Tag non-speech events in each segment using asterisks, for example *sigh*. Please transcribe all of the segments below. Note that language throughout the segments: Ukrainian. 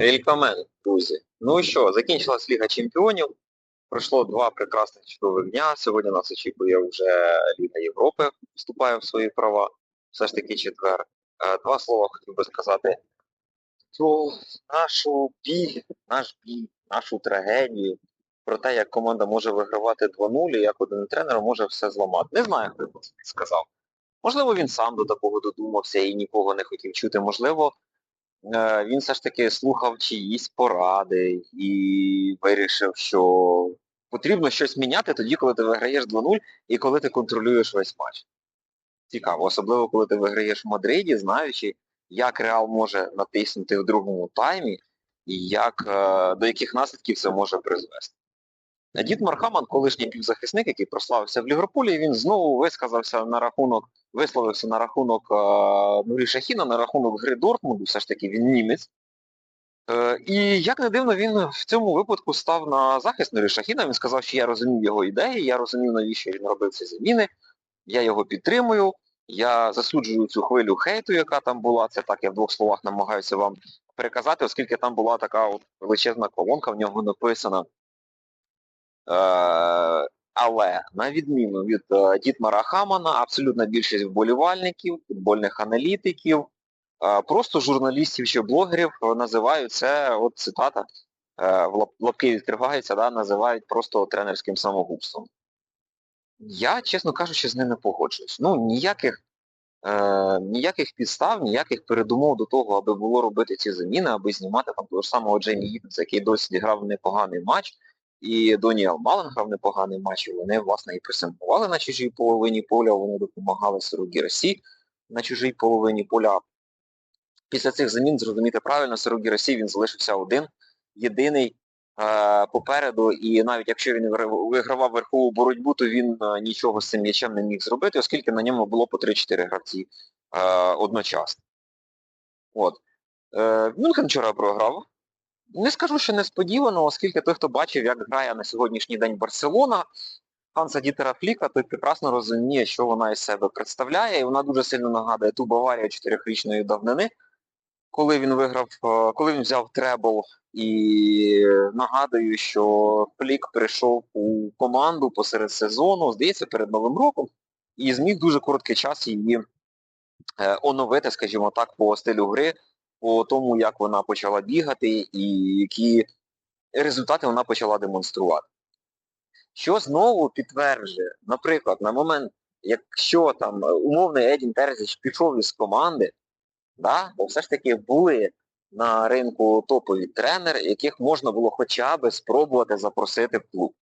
Вількамен, друзі. Ну і що, закінчилась Ліга Чемпіонів. Пройшло два прекрасних чудових дня. Сьогодні нас очікує вже Ліга Європи, вступає в свої права. Все ж таки четвер. Е, Два слова хотів би сказати про нашу біль, наш біль, нашу трагедію, про те, як команда може вигравати 2-0 і як один тренер може все зламати. Не знаю, хто це сказав. Можливо, він сам до такого додумався і нікого не хотів чути. Можливо, він все ж таки слухав чиїсь поради і вирішив, що потрібно щось міняти тоді, коли ти виграєш 2-0 і коли ти контролюєш весь матч. Цікаво, особливо коли ти виграєш в Мадриді, знаючи, як Реал може натиснути в другому таймі і як, е, до яких наслідків це може призвести. Дід Мархаман, колишній півзахисник, який прославився в Ліверпулі, він знову висказався на рахунок, висловився на рахунок е, Нурі Шахіна, на рахунок гри Дортмунду, все ж таки він німець. Е, і як не дивно, він в цьому випадку став на захист Нурі Шахіна, він сказав, що я розумів його ідеї, я розумів, навіщо він робив ці заміни, я його підтримую, я засуджую цю хвилю хейту, яка там була, це так я в двох словах намагаюся вам переказати, оскільки там була така от величезна колонка, в нього написано Е, але на відміну від е, Дітмара Хамана, абсолютна більшість вболівальників, футбольних аналітиків, е, просто журналістів чи блогерів називають це, от цитата, е, лапки відкриваються, да, називають просто тренерським самогубством. Я, чесно кажучи, з ним не погоджуюсь. Ну, ніяких, е, ніяких підстав, ніяких передумов до того, аби було робити ці заміни, аби знімати там того ж самого Джеймі Гіттенса, який досі грав непоганий матч, і Доніел Мален грав непоганий матч, і вони, власне, і пресингували на чужій половині поля, вони допомагали Сиругі Росі на чужій половині поля. Після цих замін, зрозуміти правильно, Сиругі Росі він залишився один, єдиний е, попереду, і навіть якщо він вигравав верхову боротьбу, то він е, нічого з цим м'ячем не міг зробити, оскільки на ньому було по 3-4 гравці е, одночасно. От. Е, Мюнхен вчора програв. Не скажу, що несподівано, оскільки той, хто бачив, як грає на сьогоднішній день Барселона, Ханса Дітера Фліка, той прекрасно розуміє, що вона із себе представляє, і вона дуже сильно нагадує ту Баварію чотирьохрічної давнини, коли він виграв, е, коли він взяв требл, і нагадую, що Флік прийшов у команду посеред сезону, здається, перед Новим роком, і зміг дуже короткий час її е, оновити, скажімо так, по стилю гри, по тому, як вона почала бігати і які результати вона почала демонструвати. Що знову підтверджує, наприклад, на момент, якщо там е, умовний Едін Терзіч пішов із команди, да, то все ж таки були на ринку топові тренери, яких можна було хоча б спробувати запросити в клуб.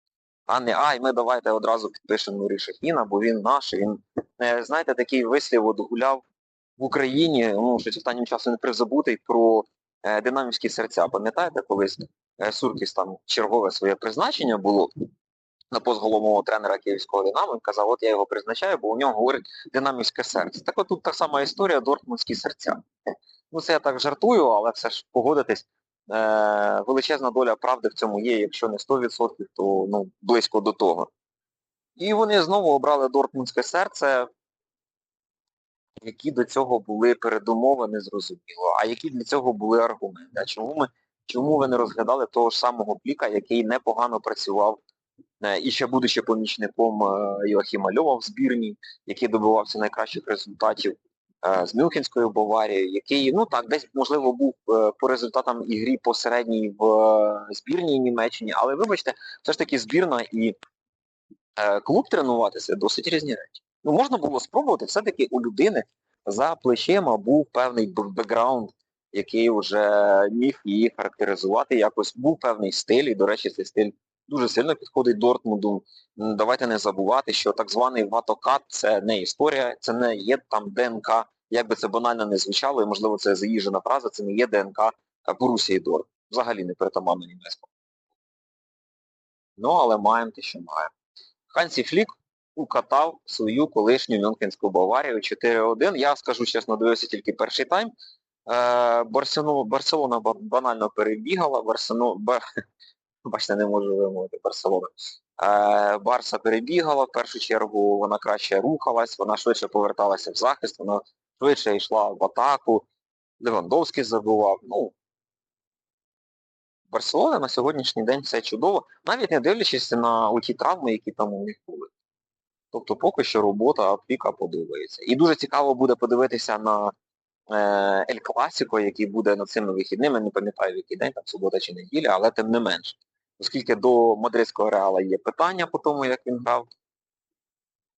А не ай, ми давайте одразу підпишемо Нурі Шахіна, бо він наш, він, е, знаєте, такий вислів от гуляв в Україні, ну, щось останнім часом не призабутий, про е, динамівські серця. Пам'ятаєте, колись е, Суркіс там чергове своє призначення було на пост головного тренера Київського Динамо, він казав, от я його призначаю, бо у нього говорить динамівське серце. Так от тут та сама історія, дортмундські серця. Ну це я так жартую, але все ж погодитись, е, величезна доля правди в цьому є, якщо не 100%, то ну, близько до того. І вони знову обрали Дортмундське серце, які до цього були передумови, незрозуміло. А які для цього були аргументи? А чому ми, чому ви не розглядали того ж самого Пліка, який непогано працював, е, і ще будучи помічником е, Йоахіма Льова в збірній, який добивався найкращих результатів е, з Мюнхенською Баварією, який, ну так, десь, можливо, був по результатам ігрі посередній в збірній Німеччині, але вибачте, все ж таки збірна і клуб тренуватися досить різні речі. Ну, можна було спробувати, все-таки у людини за плечима був певний бекграунд, який вже міг її характеризувати якось. Був певний стиль, і, до речі, цей стиль дуже сильно підходить Дортмунду. Давайте не забувати, що так званий ватокат це не історія, це не є там ДНК, як би це банально не звучало, і можливо це заїжджена фраза, це не є ДНК Борусії Дорт. Взагалі не притаманно німецькому. Ну, але маємо те, що маємо. Хансі Флік укатав свою колишню Мюнхенську Баварію 4-1. Я скажу чесно, дивився тільки перший тайм. Е, Барселона, банально перебігала, Барселона, Бар... *laughs* бачите, не можу вимовити Барселона. Е, Барса перебігала, в першу чергу вона краще рухалась, вона швидше поверталася в захист, вона швидше йшла в атаку. Левандовський забував. Ну, Барселона на сьогоднішній день все чудово, навіть не дивлячись на ті травми, які там у них були. Тобто поки що робота Піка подобається. І дуже цікаво буде подивитися на е, Ель Класіко, який буде над цими вихідними, не пам'ятаю в який день, там субота чи неділя, але тим не менш. Оскільки до мадридського реала є питання по тому, як він грав.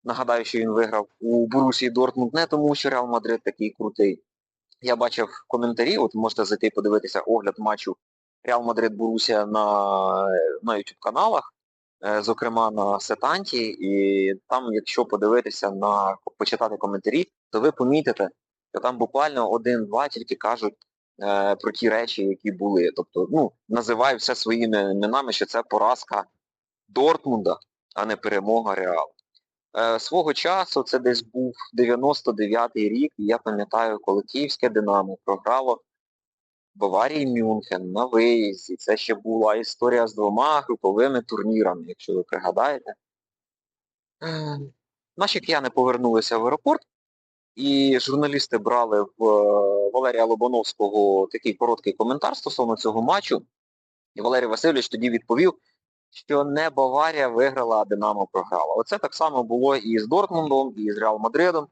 Нагадаю, що він виграв у Борусії Дортмунд не тому, що Реал Мадрид такий крутий. Я бачив коментарі, от можете зайти подивитися огляд матчу Реал Мадрид Борусія на, на YouTube каналах, зокрема на Сетанті, і там, якщо подивитися на почитати коментарі, то ви помітите, що там буквально один-два тільки кажуть е, про ті речі, які були. Тобто, ну, називають все своїми іменами, що це поразка Дортмунда, а не перемога Реалу. Е, свого часу це десь був 99-й рік, і я пам'ятаю, коли Київське Динамо програло Баварії Мюнхен на виїзді. Це ще була історія з двома груповими турнірами, якщо ви пригадаєте. Е, Наші кияни повернулися в аеропорт, і журналісти брали в е, Валерія Лобановського такий короткий коментар стосовно цього матчу. І Валерій Васильович тоді відповів, що не Баварія виграла, а Динамо програла. Оце так само було і з Дортмундом, і з Реал Мадридом.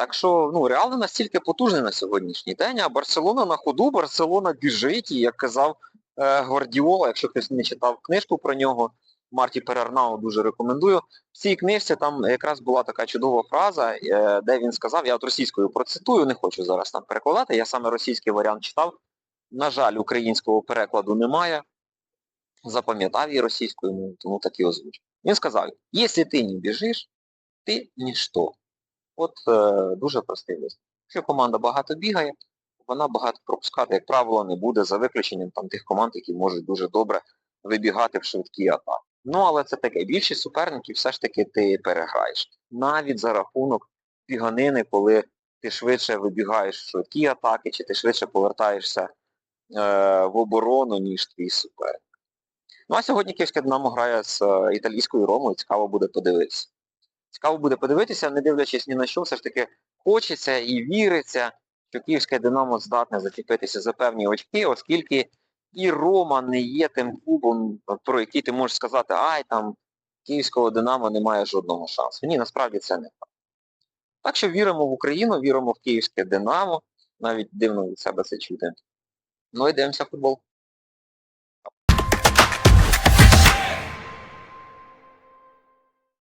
Так що, ну, Реал не настільки потужний на сьогоднішній день, а Барселона на ходу, Барселона біжить, і як казав е, Гвардіола, якщо хтось не читав книжку про нього, Марті Перернау дуже рекомендую. В цій книжці там якраз була така чудова фраза, е, де він сказав, я от російською процитую, не хочу зараз там перекладати, я саме російський варіант читав. На жаль, українського перекладу немає. Запам'ятав її російською тому так і озвучив. Він сказав, якщо ти не біжиш, ти ніщо. От е, дуже простий лист. Якщо команда багато бігає, вона багато пропускати, як правило, не буде, за виключенням там тих команд, які можуть дуже добре вибігати в швидкі атаки. Ну, але це таке. Більшість суперників все ж таки ти переграєш. Навіть за рахунок біганини, коли ти швидше вибігаєш в швидкі атаки, чи ти швидше повертаєшся е, в оборону, ніж твій суперник. Ну а сьогодні Київське Динамо грає з е, італійською Ромою, цікаво буде подивитися. Цікаво буде подивитися, не дивлячись ні на що, все ж таки хочеться і віриться, що Київське Динамо здатне зачепитися за певні очки, оскільки і Рома не є тим клубом, про який ти можеш сказати, ай, там Київського Динамо немає жодного шансу. Ні, насправді це не так. Так що віримо в Україну, віримо в Київське Динамо, навіть дивно від себе це чути. Ну і дивимося футбол.